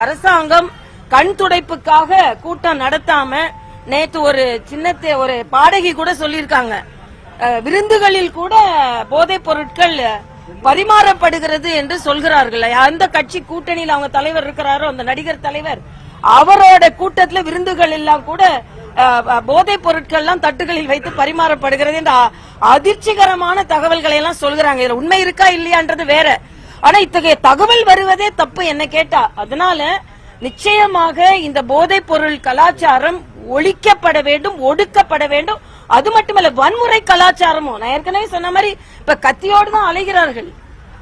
அரசாங்கம் கண் துடைப்புக்காக கூட்டம் நடத்தாம நேத்து ஒரு சின்னத்தை ஒரு பாடகி கூட சொல்லியிருக்காங்க. அஹ், விருந்துகளில் கூட போதைப் பொருட்கள் பரிமாறப்படுகிறது என்று சொல்கிறார்கள். அந்த கட்சி கூட்டணியில் அவங்க தலைவர் இருக்கிறாரோ அந்த நடிகர் தலைவர் அவரோட கூட்டத்துல விருந்துகள் எல்லாம் கூட போதைப் பொருட்கள் எல்லாம் தட்டுகளில் வைத்து பரிமாறப்படுகிறது என்ற அதிர்ச்சிகரமான தகவல்களை எல்லாம் சொல்கிறாங்க. இதுல உண்மை இருக்கா இல்லையான்றது வேற. ஆனா இத்தகைய தகவல் வருவதே தப்பு என்ன கேட்டா. அதனால நிச்சயமாக இந்த போதைப் பொருள் கலாச்சாரம் ஒழிக்கப்பட வேண்டும் ஒடுக்கப்பட வேண்டும். அது மட்டுமல்ல வன்முறை கலாச்சாரமும். நான் ஏற்கனவே சொன்ன மாதிரி இப்ப கத்தியோடு தான் அலைகிறார்கள்.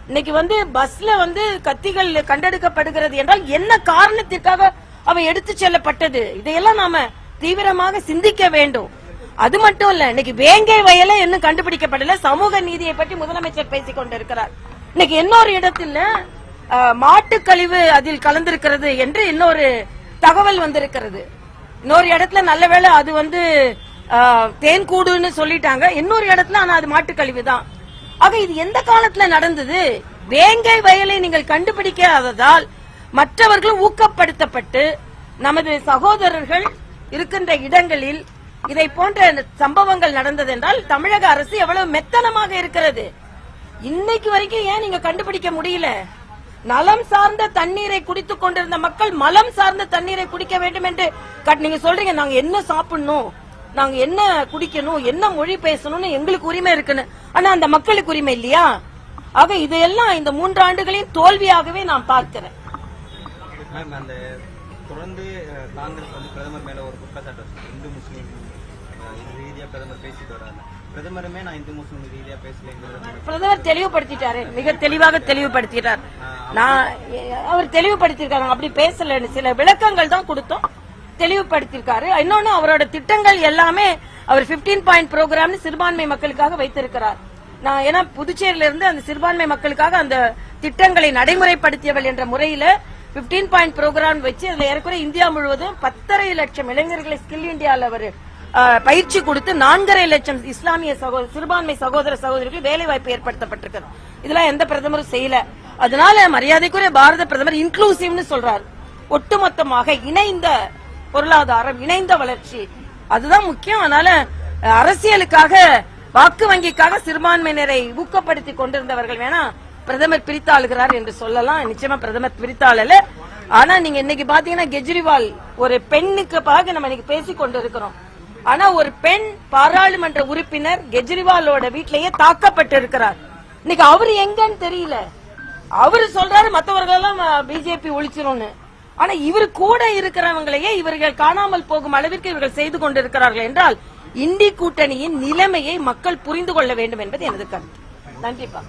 இன்னைக்கு வந்து பஸ்ல வந்து கத்திகள் கண்டெடுக்கப்படுகிறது என்றால் என்ன காரணத்திற்காக அவை எடுத்து செல்லப்பட்டது? இதையெல்லாம் நாம தீவிரமாக சிந்திக்க வேண்டும். அது மட்டும் இல்ல இன்னைக்கு வேங்கை வயல இன்னும் கண்டுபிடிக்கப்படல. சமூக நீதியை பற்றி முதலமைச்சர் பேசிக் கொண்டிருக்கிறார். இன்னைக்கு இன்னொரு இடத்துல மாட்டு மாட்டுக்கழிவு அதில் கலந்திருக்கிறது என்று இன்னொரு தகவல் வந்திருக்கிறது. இன்னொரு இடத்துல நல்ல வேளை அது வந்து தேன்கூடுன்னு சொல்லிட்டாங்க. இன்னொரு இடத்துல ஆனா அது மாட்டுக்கழிவு தான் ஆக இது எந்த காலத்துல நடந்தது? வேங்கை வயலை நீங்கள் கண்டுபிடிக்காததால் மற்றவர்கள் ஊக்கப்படுத்தப்பட்டு நமது சகோதரர்கள் இருக்கின்ற இடங்களில் இதை போன்ற சம்பவங்கள் நடந்தது என்றால் தமிழக அரசு எவ்வளவு மெத்தனமாக இருக்கிறது? இன்னைக்கு வரைக்கும் ஏன் நீங்க கண்டுபிடிக்க முடியல? நலம் சார்ந்த தண்ணீரை குடித்துக் கொண்டிருந்த மக்கள் மலம் சார்ந்த தண்ணீரை குடிக்க வேண்டும் என்று கட்- நீங்க சொல்றீங்க நாங்க என்ன சாப்பிடணும்? நாங்க என்ன குடிக்கணும்? என்ன மொழி பேசணும்னு எங்களுக்கு உரிமை இருக்குன்னு. ஆனா அந்த மக்களுக்கு உரிமை இல்லையா? ஆக இதையெல்லாம் இந்த மூன்று ஆண்டுகளையும் தோல்வியாகவே நான் பார்க்கிறேன். தொடர்ந்து காங்கிரஸ் வந்து பிரதமர் மேல ஒரு குற்றச்சாட்டு இந்து முஸ்லீம் இது ரீதியா பிரதமர் பேசிட்டு வராங்க. பிரதமருமே நான் இந்து முஸ்லீம் ரீதியா பேசலைங்கிறது பிரதமர் தெளிவுபடுத்திட்டாரு. மிக தெளிவாக தெளிவுபடுத்திட்டார். நான் அவர் தெளிவுபடுத்திருக்காங்க அப்படி பேசலன்னு சில விளக்கங்கள் தான் கொடுத்தோம். தெளிவுபடுத்திருக்காரு இன்னொன்னு அவரோட திட்டங்கள் எல்லாமே அவர் 15 பாயிண்ட் ப்ரோக்ராம்னு சிறுபான்மை மக்களுக்காக வைத்திருக்கிறார். நான் ஏன்னா புதுச்சேரியில இருந்து அந்த சிறுபான்மை மக்களுக்காக அந்த திட்டங்களை நடைமுறைப்படுத்தியவள் என்ற முறையில 15 பாயிண்ட் ப்ரோக்ராம் வச்சு அதுல ஏற்கனவே இந்தியா முழுவதும் பத்தரை லட்சம் இளைஞர்களை ஸ்கில் இந்தியாவில் அவர் பயிற்சி கொடுத்து நான்கரை லட்சம் இஸ்லாமிய சகோதர சிறுபான்மை சகோதர சகோதரிகளுக்கு வேலை வாய்ப்பு ஏற்படுத்தப்பட்டிருக்கிறது. இதெல்லாம் எந்த பிரதமரும் செய்யல. அதனால மரியாதைக்குரிய பாரத பிரதமர் இன்க்ளூசிவ்னு சொல்றாரு. ஒட்டுமொத்தமாக இணைந்த பொருளாதாரம் இணைந்த வளர்ச்சி அதுதான் முக்கியம். அதனால அரசியலுக்காக வாக்கு வங்கிக்காக சிறுபான்மையினரை ஊக்கப்படுத்தி கொண்டிருந்தவர்கள் வேணா பிரதமர் பிரித்தாளுகிறார் என்று சொல்லலாம். நிச்சயமா பிரதமர் பிரித்தாளல ஆனா நீங்க இன்னைக்கு பாத்தீங்கன்னா கெஜ்ரிவால் ஒரு பெண்ணுக்கு பாக நம்ம இன்னைக்கு பேசிக் கொண்டிருக்கிறோம். ஆனா ஒரு பெண் பாராளுமன்ற உறுப்பினர் கெஜ்ரிவாலோட வீட்டிலேயே தாக்கப்பட்டு இருக்கிறார் இன்னைக்கு அவரு எங்கன்னு தெரியல. அவரு சொல்றாரு மத்தவர்கள் எல்லாம் பிஜேபி ஒழிச்சிரும்னு. ஆனா இவர் கூட இருக்கிறவங்களையே இவர்கள் காணாமல் போகும் அளவிற்கு இவர்கள் செய்து கொண்டிருக்கிறார்கள் என்றால் இந்தி கூட்டணியின் நிலைமையை மக்கள் புரிந்து கொள்ள வேண்டும் என்பது எனது கருத்து. நன்றிப்பா.